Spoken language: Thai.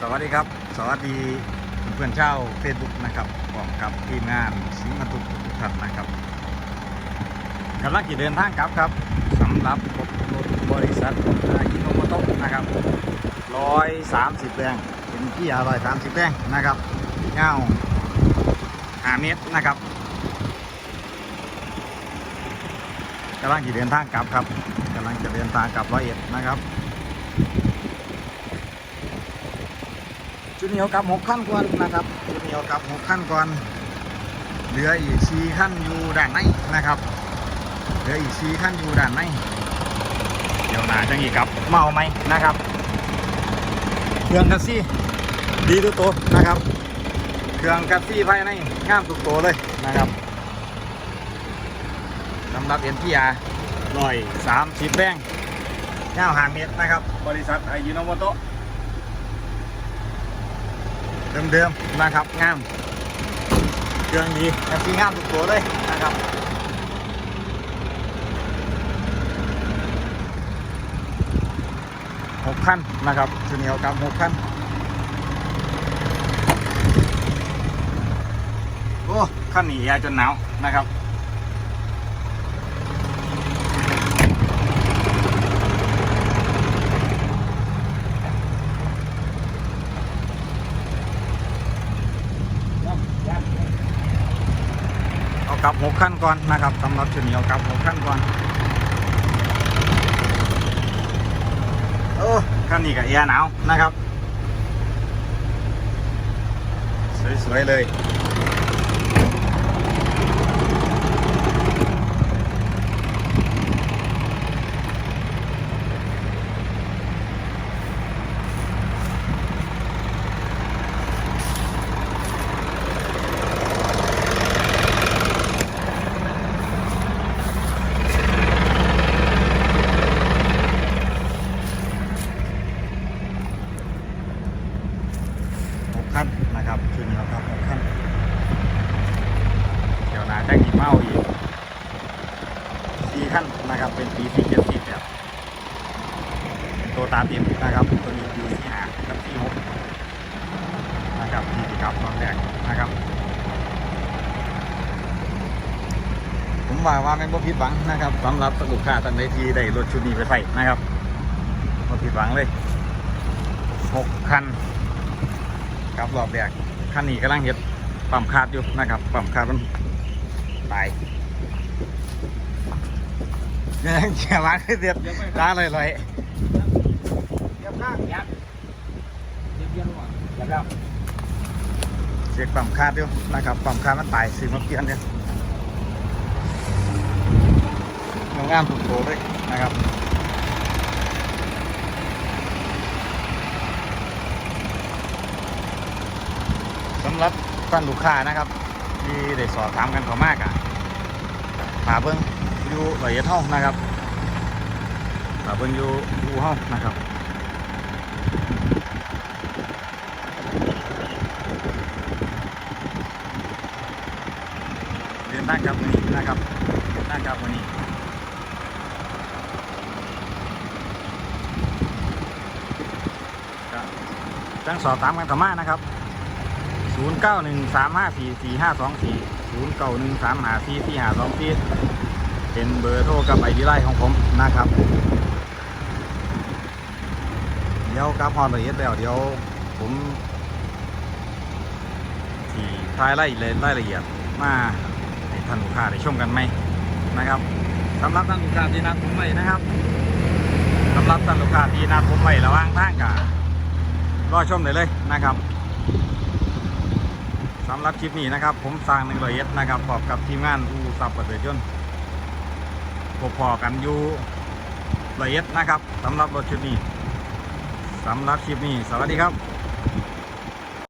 สวัสดีครับ สวัสดีเพื่อนๆเช่าเฟซบุ๊กนะครับพร้อมกับทีมงานสิงห์บรรทุกทุกท่านนะครับกำลังจะเดินทางกลับครับสำหรับรถบริษัทอายิโนโมโตะนะครับร้อยสามสิบแรงเป็นที่อร่อยสามสิบแรงนะครับเงาห้าเมตรนะครับกำลังจะเดินทางกลับครับกำลังจะเดินทางกลับร้อยเอ็ดนะครับ ชุดนี้เอากลับหกขั้นก่อนนะครับชุดนี้เอากลับหกขั้นก่อน เหลืออีกสี่ขั้นอยู่ด้านในนะครับ เหลืออีกสี่ขั้นอยู่ด้านในเดี๋ยวหนาจังอีกครับเมาไหมนะครับเครื่องกัสซี่ดีทุกตัวนะครับเครื่องกัสซี่ภายในงามทุกตัวเลยนะครับสำหรับเอ็นพีอาร์ร้อยสามสิบแรงยาวหางเมตรนะครับ บริษัทไอยูโนโมโต เดิมๆนะครับงามเครื่องดีแท็กซี่งามทุกตัวเลยนะครับหกขั้นนะครับชุดนี้เอากำหกขั้นโอ้ขั้นนี้แอร์จนหนาวนะครับ ลับหกขั้นก่อนนะครับสำหรับชุดนี้เอากลับหกขั้นก่อนโอ้ขั้นนี้กับแอร์หนาวนะครับ สวยๆเลย หกขั้นนะครับชุดนี้เอากลับหกขั้นเดี๋ยวนาแจ้งอีเมาอีกสี่ขั้นนะครับเป็นปีสี่เจ็ดสิบแบบเป็นตัวตาเต็มนะครับตัวนี้ปีสี่ห้ากับสี่หกนะครับที่กลับตอนแรกนะครับ ผมว่าว่าแม่นบ่ผิดหวังนะครับสำหรับลูกค้าท่านใดที่ได้รถชุดนี้ไปใส่นะครับบ่ผิดหวังเลยหกคัน ครับรอบแรกคันนี้กำลังเฮ็ดปั๊มคาดอยู่นะครับปั๊มคาดมันตายยังเขียนมาคือเด็ดร้านลอยยับข้างยับยับเยี่ยมก่อนยับแล้วเสียกปั๊มคาดอยู่นะครับปั๊มคาดมันตายซื้อมาเปลี่ยนเนี่ยงามถูกโตเลยนะครับ สำหรับท่านลูกค้านะครับที่ได้สอบถามกันเขามากอะฝาเบิ้งอยู่ละเอียดห้องนะครับฝาเบิ้งอยู่อู่ห้องนะครับเดินทางกลับวันนี้นะครับเดินทางกลับวันนี้จังสอบถามกันเขามานะครับ ศูนย์เก้าหนึ่งสามห้าสี่สี่ห้าสองสี่ศูนย์เก้าหนึ่งสามหาสี่สี่หาสองสี่เป็นเบอร์โทรกับไอดีไลน์ของผมนะครับเดี๋ยวกับพอละเอียดแล้วเดี๋ยวผมที่ทายรายละเอียดรายละเอียดมาให้ท่านลูกค้าได้ชมกันไหมนะครับสำหรับท่านลูกค้าที่นัดผมไว้นะครับสำหรับท่านลูกค้าที่นัดผมไว้ระหว่างทางกับรอชมได้เลยนะครับ สำหรับคลิปนี้นะครับ ผมสร้างหนึ่งร้อยเอ็ดนะครับพร้อบกับทีมงานอูสับประเสริฐยนต์พบพอกันอยู่ร้อยเอ็ดนะครับสำหรับรถชุดนี้สำหรับคลิปนี้ สวัสดีครับ